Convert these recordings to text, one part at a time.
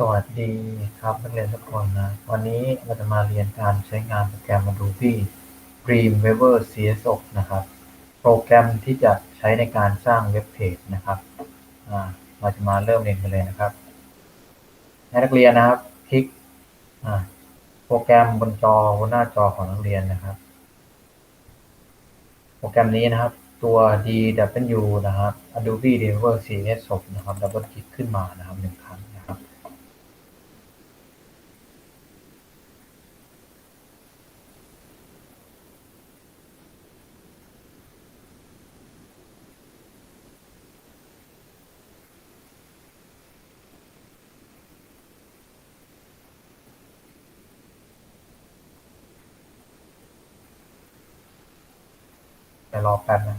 สวัสดีครับนักเรียนทุกคนนะ วันนี้เราจะมาเรียนการใช้งานโปรแกรม Adobe Dreamweaver CSS นะครับ โปรแกรมที่จะใช้ในการสร้างเว็บเพจนะครับเราจะมาเริ่มเรียนกันเลยนะครับให้นักเรียนนะครับ คลิกโปรแกรมบนจอบนหน้าจอของนักเรียนนะครับ โปรแกรมนี้นะครับ ตัว DW นะครับ Adobe Dreamweaver CSS นะครับดับเบิลคลิกขึ้นมานะครับหนึ่งครั้ง ไปรอแป๊บนะ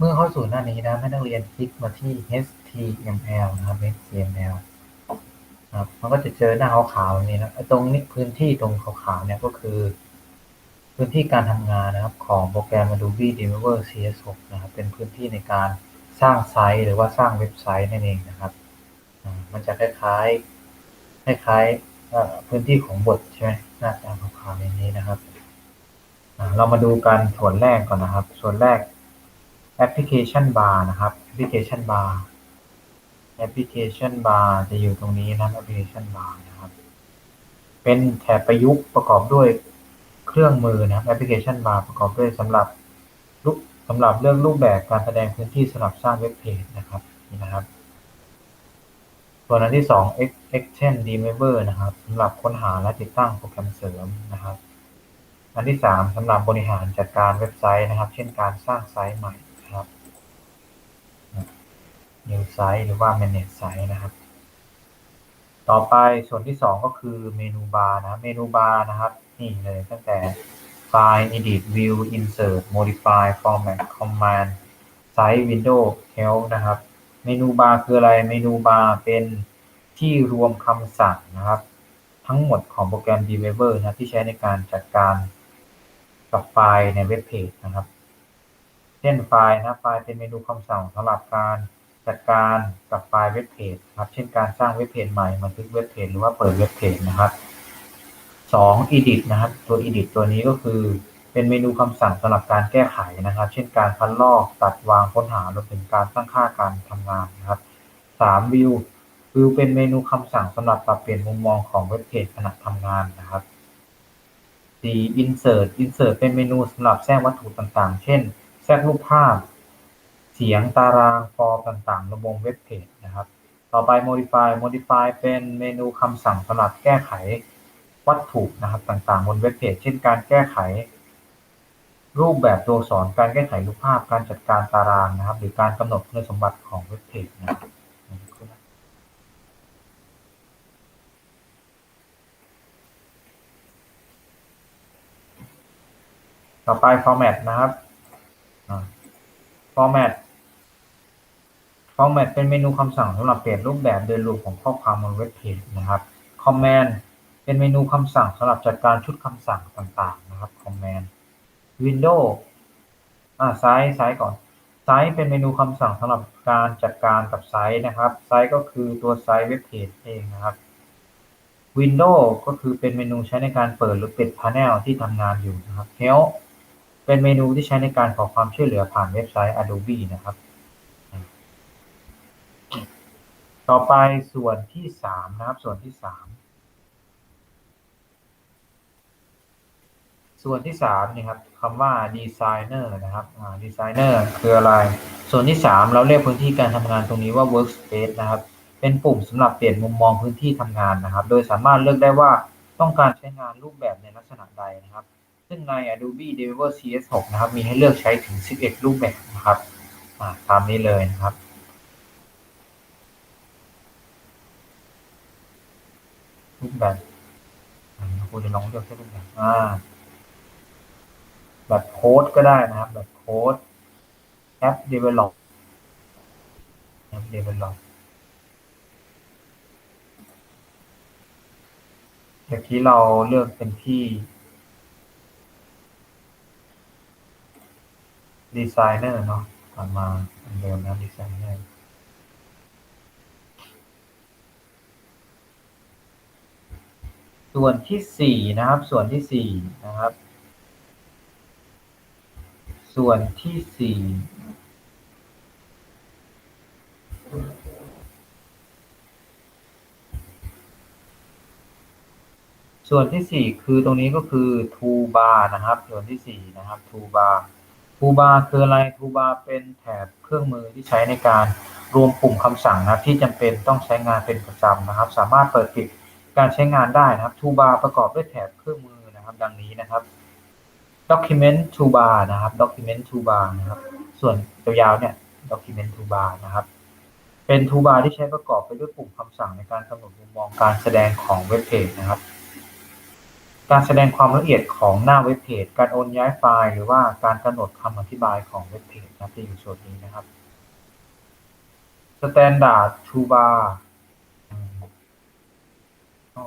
เมื่อเข้าสู่หน้านี้นะให้นักเรียนคลิกมาที่ HTML นะครับ HTML ครับมันก็จะเจอหน้าขาวๆนี้นะตรงนี้พื้นที่ตรงขาวๆเนี่ยก็คือ พื้นที่การทำงานนะครับของโปรแกรม Adobe Dreamweaver CS6 นะครับ เป็นพื้นที่ในการสร้างไซต์ หรือว่าสร้างเว็บไซต์นั่นเองนะครับ มันจะคล้ายๆ คล้ายๆพื้นที่ของบทใช่ไหมหน้าตาขาวๆอย่างนี้นะครับ เรามาดูกันส่วนแรกก่อนนะครับ ส่วนแรก Application Bar นะครับ Application Bar Application Bar จะอยู่ตรงนี้นะ Application Bar นะครับ เป็นแถบประยุกต์ประกอบด้วยเครื่องมือนะครับ Application Bar ประกอบด้วยสำหรับรูปสำหรับเลือกรูปแบบการแสดงพื้นที่สำหรับสร้างเว็บเพจนะครับนี่นะครับ ส่วนอันที่2 Extend Dreamweaver นะครับสำหรับค้นหาและติดตั้งโปรแกรมเสริมนะครับ อันที่ 3สำหรับบริหารจัดการเว็บไซต์นะครับ เช่นการสร้างไซต์ใหม่ New Site หรือว่า Manage Site นะครับ ต่อไปส่วนที่ 2 ก็คือเมนูบาร์นะเมนูบาร์นะครับ นี่เลยตั้งแต่ File Edit View Insert Modify Format Command Site Window Help นะครับ เมนูบาร์คืออะไรเมนูบาร์เป็นที่รวมคำสั่งนะครับ ทั้งหมดของโปรแกรม Dreamweaver นะที่ใช้ในการจัดการกับไฟล์ในเว็บเพจนะครับ เช่นไฟล์นะไฟล์เป็นเมนูคำสั่งสำหรับการ จัดการกับไฟล์เว็บเพจครับเช่นการสร้างเว็บเพจใหม่บันทึกเว็บเพจหรือว่าเปิดเว็บเพจนะครับ2 edit นะครับ ตัว edit ตัวนี้ก็คือเป็นเมนูคำสั่งสำหรับการแก้ไขนะครับ เช่นการพันลอกตัดวางค้นหารวมถึงการตั้งค่าการทำงานนะครับ3 view view เป็นเมนูคำสั่งสำหรับปรับเปลี่ยนมุมมองของเว็บเพจขณะทำงานนะครับ4 insert insert เป็นเมนูสำหรับแทรกวัตถุต่างๆ เช่น แทรกรูปภาพ เสียงตารางฟอร์มต่างๆ ระบบเว็บเพจนะครับ ต่อไป modify modify เป็นเมนูคำสั่งสำหรับแก้ไขวัตถุนะครับต่างๆ บนเว็บเพจเช่นการแก้ไข รูปแบบตัวอักษรการแก้ไขรูปภาพการจัดการตารางนะครับ หรือการกำหนดคุณสมบัติของเว็บเพจนะครับต่อไป format นะครับ format format เป็นเมนูคำสั่งสำหรับเปลี่ยนรูปแบบโดยรวมของข้อความบนเว็บเพจนะครับ command เป็นเมนูคำสั่งสำหรับจัดการชุดคำสั่งต่างๆนะครับ command window อ่าไซส์ไซส์ก่อนไซส์เป็นเมนูคำสั่งสำหรับการจัดการกับไซส์นะครับไซส์ก็คือตัวไซส์เว็บเพจเองนะครับ Window ก็คือเป็นเมนูใช้ในการเปิดหรือปิด panel ที่ทำงานอยู่นะครับ Help เป็นเมนูที่ใช้ในการขอความช่วยเหลือผ่านเว็บไซต์ Adobe นะครับ ต่อไปส่วนที่สามนะครับ ส่วนที่สามส่วนที่สามนี่ครับคำว่า designer นะครับ designer คืออะไร ส่วนที่สามเราเรียกพื้นที่การทำงานตรงนี้ว่า workspace นะครับ เป็นปุ่มสำหรับเปลี่ยนมุมมองพื้นที่ทำงานนะครับ โดยสามารถเลือกได้ว่าต้องการใช้งานรูปแบบในลักษณะใดนะครับ ซึ่งใน Adobe Developer CS6 นะครับ มีให้เลือกใช้ถึง 11 รูปแบบนะครับตามนี้เลยนะครับ รูปแบบคุณจะลองเลือกใช้รูปแบบอ่า แบบโค้ดก็ได้นะครับ แบบโค้ดแอป develop แอป develop เมื่อกี้เราเลือกเป็นที่ดีไซเนอร์เนาะต่อมาอันเดิมนะดีไซเนอร์ ส่วนที่สี่นะครับ ส่วนที่สี่นะครับ ส่วนที่สี่ส่วนที่สี่คือตรงนี้ก็คือ toolbar นะครับ ส่วนที่สี่นะครับ toolbar toolbar คืออะไร toolbar เป็นแถบเครื่องมือที่ใช้ในการรวมปุ่มคำสั่งนะครับที่จำเป็นต้องใช้งานเป็นประจำนะครับ สามารถเปิดปิด การใช้งานได้นะครับ toolbar ประกอบด้วยแถบเครื่องมือนะครับ ดังนี้นะครับ document toolbar นะครับ document toolbar นะครับ ส่วนยาวๆเนี่ย document toolbar นะครับ เป็น toolbar ที่ใช้ประกอบไปด้วยปุ่มคำสั่งในการกำหนดมุมมองการแสดงของเว็บเพจนะครับ การแสดงความละเอียดของหน้าเว็บเพจ การโอนย้ายไฟล์ หรือว่าการกำหนดคำอธิบายของเว็บเพจนะที่อยู่ส่วนนี้นะครับ Standard Toolbar ต่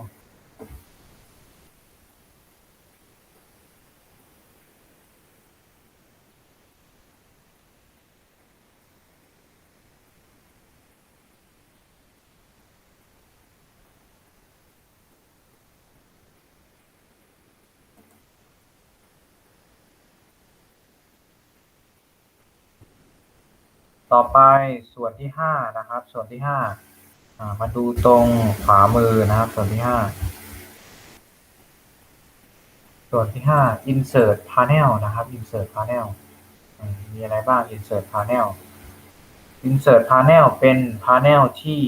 อไปส่วนที่ห้านะครับ ส่วนที่ห้า มาดูตรงขวามือนะครับ ส่วนที่ห้าส่วนที่ห้า insert panel นะครับ insert panel มีอะไรบ้าง insert panel insert panel เป็น panel ที่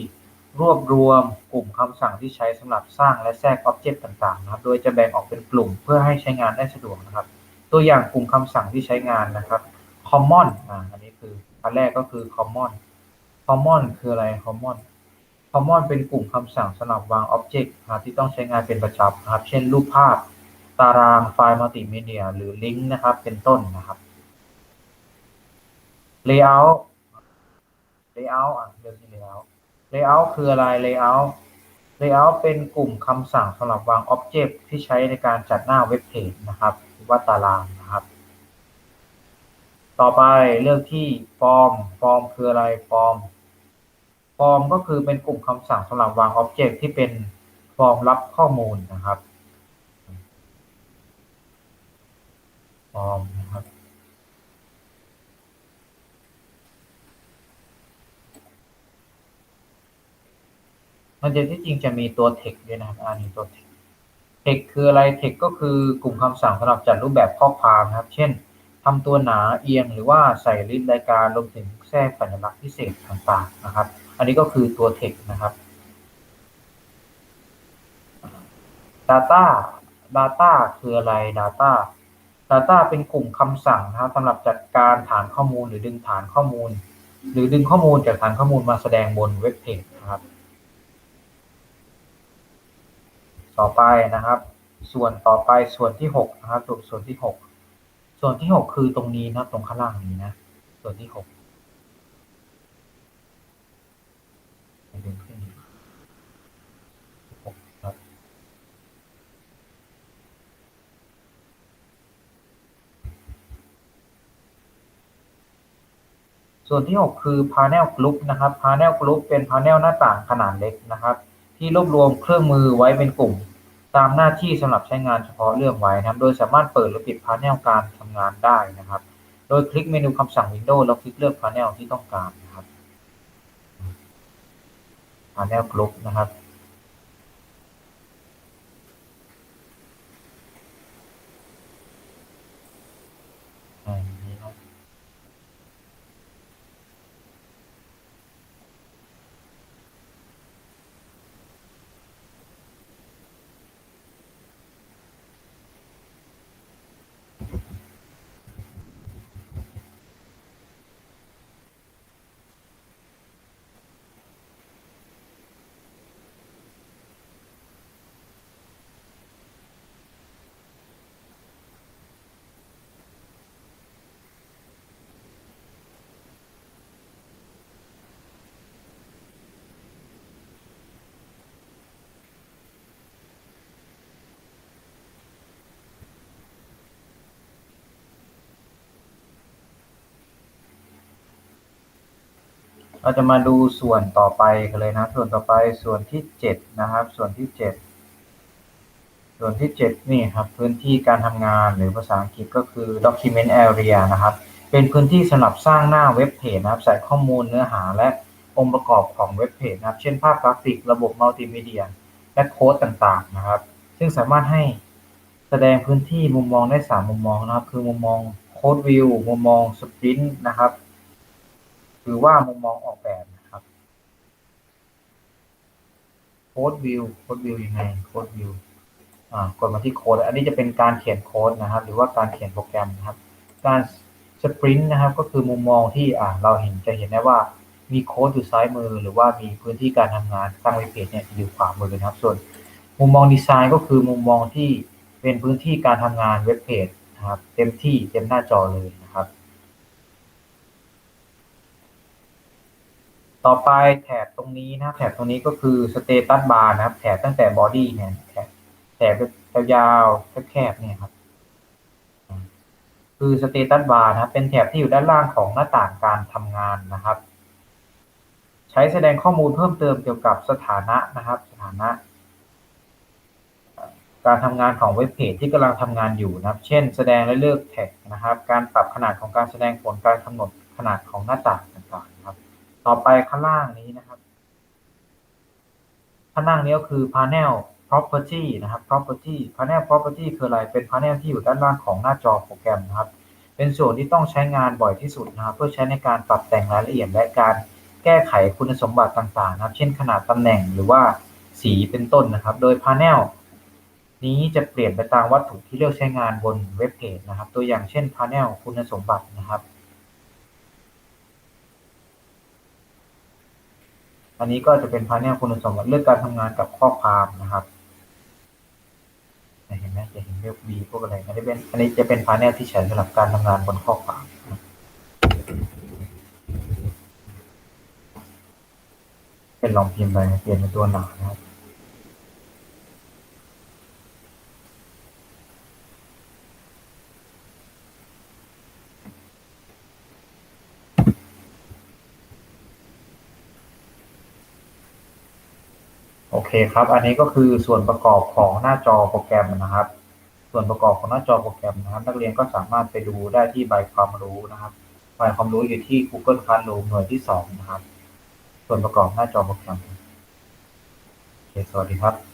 รวบรวมกลุ่มคำสั่งที่ใช้สำหรับสร้างและแทรกอ็อบเจกต์ต่างๆนะครับ โดยจะแบ่งออกเป็นกลุ่มเพื่อให้ใช้งานได้สะดวกนะครับ ตัวอย่างกลุ่มคำสั่งที่ใช้งานนะครับ common อ่าอันนี้คืออันแรกก็คือ common common คืออะไร common common เป็นกลุ่มคำสั่งสำหรับวาง object นะครับที่ต้องใช้งานเป็นประจำนะครับ เช่น รูปภาพ ตาราง ไฟล์มัลติมีเดีย หรือลิงก์นะครับ เป็นต้นนะครับ layout layout อะเรื่องที่ layout layout คืออะไร layout layout เป็นกลุ่มคำสั่งสำหรับวาง object ที่ใช้ในการจัดหน้าเว็บเพจนะครับหรือว่าตารางนะครับ ต่อไปเรื่องที่ form form คืออะไร form form ก็คือเป็นกลุ่มคำสั่งสำหรับวาง object ที่เป็นฟอร์มรับข้อมูลนะครับ form นะครับมันจะที่จริงจะมีตัว text ด้วยนะครับ อันนี้ตัว text text คืออะไร text ก็คือกลุ่มคำสั่งสำหรับจัดรูปแบบข้อความนะครับ เช่นทำตัวหนาเอียงหรือว่าใส่ลิสต์รายการรวมถึงแทรกสัญลักษณ์พิเศษต่างๆนะครับ อันนี้ก็คือตัวเทคนะครับ data data คืออะไร data data เป็นกลุ่มคำสั่งนะครับสำหรับจัดการฐานข้อมูลหรือดึงฐานข้อมูล หรือดึงข้อมูลจากฐานข้อมูลมาแสดงบนเว็บเพจนะครับ ต่อไปนะครับ ส่วนต่อไปส่วนที่6นะครับส่วนที่ 6 ส่วนที่ 6 คือตรงนี้นะตรงข้างล่างนี้นะ ส่วนที่ 6 ส่วนที่ 6 คือ Panel Group นะครับ Panel Group เป็น Panel หน้าต่างขนาดเล็กนะครับ ที่รวบรวมเครื่องมือไว้เป็นกลุ่ม ตามหน้าที่สำหรับใช้งานเฉพาะเรื่องไว้นะครับ โดยสามารถเปิดหรือปิด Panel การทำงานได้นะครับ โดยคลิกเมนูคำสั่ง Windows แล้วคลิกเลือก Panel ที่ต้องการนะครับ Panel Group นะครับอ เราจะมาดูส่วนต่อไปกันเลยนะ ส่วนต่อไปส่วนที่เจ็ดนะครับ ส่วนที่เจ็ดส่วนที่เจ็ดนี่ครับพื้นที่การทำงานหรือภาษาอังกฤษก็คือ document area นะครับ เป็นพื้นที่สำหรับสร้างหน้าเว็บเพจนะครับ ใส่ข้อมูลเนื้อหาและองค์ประกอบของเว็บเพจนะครับ เช่นภาพกราฟิกระบบมัลติมีเดีย และโค้ดต่างๆนะครับ ซึ่งสามารถให้แสดงพื้นที่มุมมองได้ 3 มุมมองนะครับ คือมุมมองโค้ดวิวมุมมองสปรินต์นะครับ หรือว่ามุมมองออกแบบนะครับโค้ดวิวโค้ดวิวยังไงโค้ดวิวอ่ากดมาที่โค้ดอันนี้จะเป็นการเขียนโค้ดนะครับ หรือว่าการเขียนโปรแกรมนะครับ การสปรินต์นะครับ ก็คือมุมมองที่อ่าเราเห็นจะเห็นได้ว่ามีโค้ดอยู่ซ้ายมือ หรือว่ามีพื้นที่การทำงานสร้างเว็บเพจเนี่ยอยู่ขวามือนะครับ ส่วนมุมมองดีไซน์ก็คือมุมมองที่เป็นพื้นที่การทำงานเว็บเพจนะครับ เต็มที่เต็มหน้าจอเลยนะครับ ต่อไปแถบตรงนี้นะครับแถบตรงนี้ก็คือ status bar นะครับ แถบตั้งแต่ body เนี่ยแถบแถบยาวๆแคบๆเนี่ยครับ คือ status bar นะครับ เป็นแถบที่อยู่ด้านล่างของหน้าต่างการทำงานนะครับ ใช้แสดงข้อมูลเพิ่มเติมเกี่ยวกับสถานะนะครับ สถานะ การทำงานของเว็บเพจที่กำลังทำงานอยู่นะครับ เช่น แสดงและเลือกแท็กนะครับ การปรับขนาดของการแสดงผลการกำหนดขนาดของหน้าต่างต่างๆนะครับ ต่อไปข้างล่างนี้นะครับ ข้างล่างนี้ก็คือ panel property นะครับ property panel property คืออะไร เป็น panel ที่อยู่ด้านล่างของหน้าจอโปรแกรมนะครับ เป็นส่วนที่ต้องใช้งานบ่อยที่สุดนะครับเพื่อใช้ในการปรับแต่งรายละเอียดและการแก้ไขคุณสมบัติต่างๆ นะครับ เช่นขนาดตำแหน่งหรือว่าสีเป็นต้นนะครับ โดย panel นี้จะเปลี่ยนไปตามวัตถุที่เลือกใช้งานบนเว็บเพจนะครับ ตัวอย่างเช่น panel คุณสมบัตินะครับ อันนี้ก็จะเป็น panel คุณสมบัติเลือกการทำงานกับข้อความนะครับเห็นไหมจะเห็นเรียก V พวกอะไรอันนี้เป็นอันนี้จะเป็น panel ที่ใช้สำหรับการทำงานบนข้อความเป็นลองพิมพ์ไปเปลี่ยนเป็นตัวหนานะครับ โอเคครับ อันนี้ก็คือส่วนประกอบของหน้าจอโปรแกรมนะครับ ส่วนประกอบของหน้าจอโปรแกรมนะครับ นักเรียนก็สามารถไปดูได้ที่ใบความรู้นะครับใบความรู้อยู่ที่ Google Classroom หน่วยที่สองนะครับ ส่วนประกอบหน้าจอโปรแกรมโอเคสวัสดีครับ